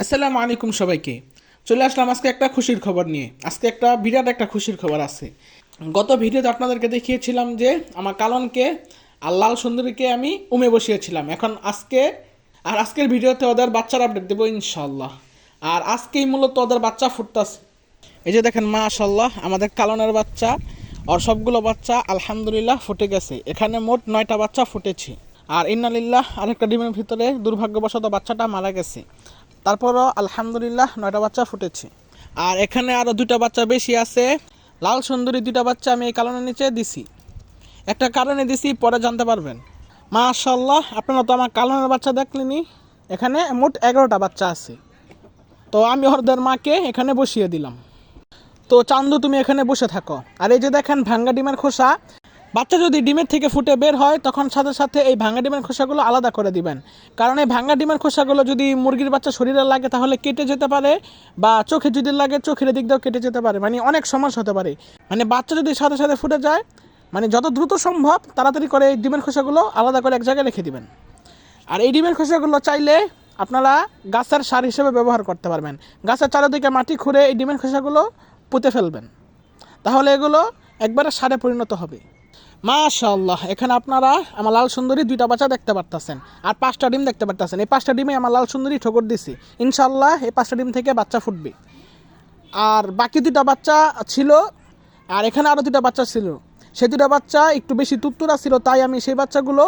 আসসালামু আলাইকুম সবাইকে। চলে আসলাম আজকে একটা খুশির খবর নিয়ে। আজকে একটা বিরাট একটা খুশির খবর আছে। গত ভিডিওতে আপনাদেরকে দেখিয়েছিলাম যে আমার কালনকে আর লাল সুন্দরীকে আমি উমে বসিয়েছিলাম। এখন আজকে আর আজকের ভিডিওতে ওদের বাচ্চার আপডেট দেবো ইনশাল্লাহ আর আজকেই মূলত ওদের বাচ্চা ফুটতাছে। এই যে দেখেন মা মাশাল্লাহ আমাদের কালনের বাচ্চা আর সবগুলো বাচ্চা আলহামদুলিল্লাহ ফুটে গেছে। এখানে মোট নয়টা বাচ্চা ফুটেছে। আর ইন্নালিল্লাহ, আরেকটা ডিমের ভিতরে দুর্ভাগ্যবশত বাচ্চাটা মারা গেছে। তারপরও আলহামদুলিল্লাহ নয়টা বাচ্চা ফুটেছে। আর এখানে আরও দুটা বাচ্চা বেশি আছে। লাল সুন্দরী দুটা বাচ্চা আমি এই কারণে নিচে দিছি। একটা কারণে দিছি, পরে জানতে পারবেন। মাশাল্লাহ আপনারা তো আমার কালনের বাচ্চা দেখলেনি এখানে মোট এগারোটা বাচ্চা আছে। তো আমি ওদের মাকে এখানে বসিয়ে দিলাম। তো চান্দু, তুমি এখানে বসে থাকো। আর এই যে দেখেন ভাঙ্গা ডিমের খোসা বাচ্চা যদি ডিমের থেকে ফুটে বের হয়, তখন সাথে সাথে এই ভাঙ্গা ডিমের খোসাগুলো আলাদা করে দিবেন। কারণ এই ভাঙ্গা ডিমের খোসাগুলো যদি মুরগির বাচ্চা শরীরে লাগে, তাহলে কেটে যেতে পারে বা চোখে যদি লাগে, চোখের দিক দিয়েও কেটে যেতে পারে। মানে অনেক সমস্যা হতে পারে। মানে বাচ্চা যদি সাথে সাথে ফুটে যায় মানে যত দ্রুত সম্ভব তাড়াতাড়ি করে এই ডিমের খোসাগুলো আলাদা করে এক জায়গায় রেখে দিবেন। আর এই ডিমের খোসাগুলো চাইলে আপনারা গাছের সার হিসেবে ব্যবহার করতে পারবেন। গাছের চারিদিকে মাটি খুঁড়ে এই ডিমের খোসাগুলো পুঁতে ফেলবেন। তাহলে এগুলো একবারে সারে পরিণত হবে। মাশাল্লাহ এখানে আপনারা আমার লাল সুন্দরী দুইটা বাচ্চা দেখতে পারতেছেন। আর পাঁচটা ডিম দেখতে পারতেছেন। এই পাঁচটা ডিমে আমার লাল সুন্দরী ঠোকর দিছি। ইনশাল্লাহ এই পাঁচটা ডিম থেকে বাচ্চা ফুটবে। আর বাকি দুটা বাচ্চা ছিল, আর এখানে আরও দুটা বাচ্চা ছিল। সে দুটা বাচ্চা একটু বেশি তুত্তুরা ছিল, তাই আমি সেই বাচ্চাগুলো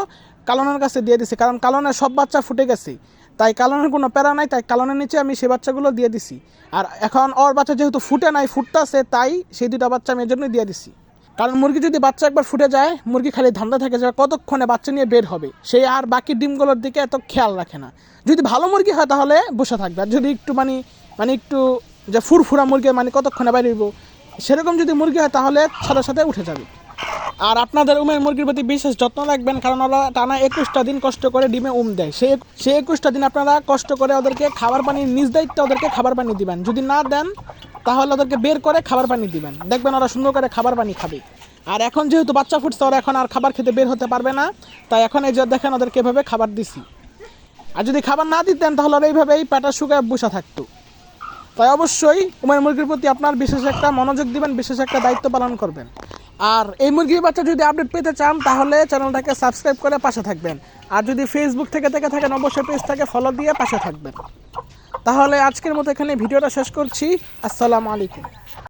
কালনের কাছে দিয়ে দিছি। কারণ কালনের সব বাচ্চা ফুটে গেছে। তাই কালনের কোনো প্যারা নাই, তাই কালনের নিচে আমি সেই বাচ্চাগুলো দিয়ে দিছি। আর এখন ওর বাচ্চা যেহেতু ফুটে নাই, ফুটতেছে, তাই সেই দুটা বাচ্চা আমি এর জন্যই দিয়ে দিছি। কারণ মুরগি যদি বাচ্চা একবার ফুটে যায়, মুরগি খালি ধান্দা থাকে যে কতক্ষণে বাচ্চা নিয়ে বের হবে। সেই আর বাকি ডিমগুলোর দিকে এত খেয়াল রাখে না। যদি ভালো মুরগি হয় তাহলে বসে থাকবে। আর যদি একটু মানে মানে একটু যে ফুরফুরা মুরগি মানে কতক্ষণে বাইরে হইব, সেরকম যদি মুরগি হয় তাহলে সাথে সাথে উঠে যাবে। আর আপনাদের উমের মুরগির প্রতি বিশেষ যত্ন রাখবেন, কারণ ওরা টানা একুশটা দিন কষ্ট করে ডিমে উম দেয়। সেই সেই একুশটা দিন আপনারা কষ্ট করে ওদেরকে খাবার পানি, নিজ দায়িত্বে ওদেরকে খাবার পানি দিবেন। যদি না দেন, তাহলে ওদেরকে বের করে খাবার পানি দিবেন। দেখবেন ওরা সুন্দর করে খাবার পানি খাবে। আর এখন যেহেতু বাচ্চা ফুটছে, ওরা এখন আর খাবার খেতে বের হতে পারবে না। তাই এখন এই যে দেখেন ওদেরকে এভাবে খাবার দিছি। আর যদি খাবার না দিতেন, তাহলে ওরা এইভাবেই পেটা শুকায় বসে থাকতো। তাই অবশ্যই উমের মুরগির প্রতি আপনার বিশেষ একটা মনোযোগ দিবেন, বিশেষ একটা দায়িত্ব পালন করবেন। আর এই মুরগির বাচ্চা যদি আপডেট পেতে চান, তাহলে চ্যানেলটাকে সাবস্ক্রাইব করে পাশে থাকবেন। আর যদি ফেসবুক থেকে থেকে থাকেন, অবশ্যই পেজ পেজটাকে ফলো দিয়ে পাশে থাকবেন। তাহলে আজকের মতো এখানে ভিডিওটা শেষ করছি। আসসালামু আলাইকুম।